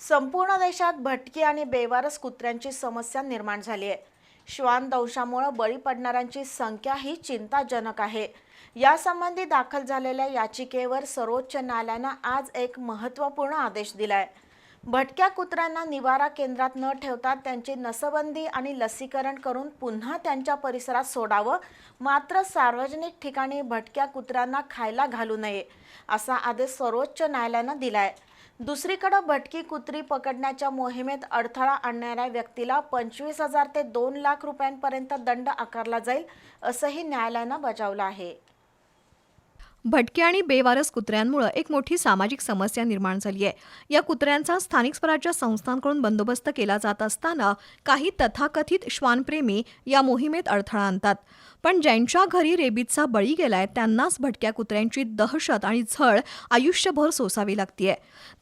संपूर्ण देशात भटकी आणि बेवारस कुत्र्यांची समस्या निर्माण झाली आहे. श्वान दंशामुळे बळी पडणाऱ्यांची संख्या ही चिंताजनक आहे. यासंबंधी दाखल झालेल्या याचिकेवर सर्वोच्च न्यायालयानं आज एक महत्त्वपूर्ण आदेश दिलाय. भटक्या कुत्र्यांना निवारा केंद्रात न ठेवता त्यांची नसबंदी आणि लसीकरण करून पुन्हा त्यांच्या परिसरात सोडावं मात्र सार्वजनिक ठिकाणी भटक्या कुत्र्यांना खायला घालू नये असा आदेश सर्वोच्च न्यायालयानं दिलाय. दुसरीकडे भटकी कुत्री पकडण्याच्या मोहिमेत अडथळा आणणाऱ्या व्यक्तीला पंचवीस हजार ते दोन लाख रुपयांपर्यंत दंड आकारला जाईल असंही न्यायालयानं बजावलं आहे. भटक्या आणि बेवारस कुत्र्यांमुळे एक मोठी सामाजिक समस्या निर्माण झाली आहे. या कुत्र्यांचा स्थानिक स्वराज्य संस्थांकडून बंदोबस्त केला जात असताना काही तथाकथित श्वानप्रेमी या मोहिमेत अडथळा आणतात. पण ज्यांच्या घरी रेबीजचा बळी गेलाय त्यांनाच भटक्या कुत्र्यांची दहशत आणि झळ आयुष्यभर सोसावी लागतीये.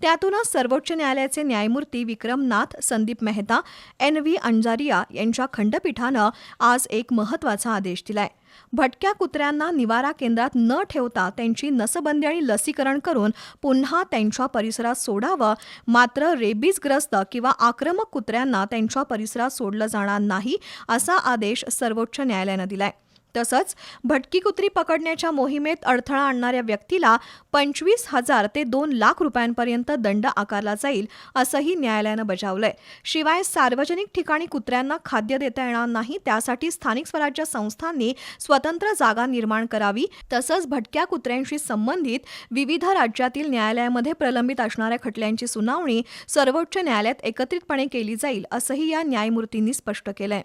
त्यातूनच सर्वोच्च न्यायालयाचे न्यायमूर्ती विक्रमनाथ संदीप मेहता एन व्ही अंजारिया यांच्या खंडपीठानं आज एक महत्त्वाचा आदेश दिलाय. भटक्या कुत्र्यांना निवारा केंद्रात न ठेवता त्यांची नसबंदी आणि लसीकरण करून पुन्हा त्यांच्या परिसरात सोडावं. मात्र रेबीजग्रस्त किंवा आक्रमक कुत्र्यांना त्यांच्या परिसरात सोडलं जाणार नाही असा आदेश सर्वोच्च न्यायालयानं दिलाय. तसंच भटकी कुत्री पकडण्याच्या मोहिमेत अडथळा आणणाऱ्या व्यक्तीला पंचवीस हजार ते दोन लाख रुपयांपर्यंत दंड आकारला जाईल असंही न्यायालयानं बजावलंय. शिवाय सार्वजनिक ठिकाणी कुत्र्यांना खाद्य देता येणार नाही त्यासाठी स्थानिक स्वराज्य संस्थांनी स्वतंत्र जागा निर्माण करावी. तसंच भटक्या कुत्र्यांशी संबंधित विविध राज्यातील न्यायालयामध्ये प्रलंबित असणाऱ्या खटल्यांची सुनावणी सर्वोच्च न्यायालयात एकत्रितपणे केली जाईल असंही या न्यायमूर्तींनी स्पष्ट केलंय.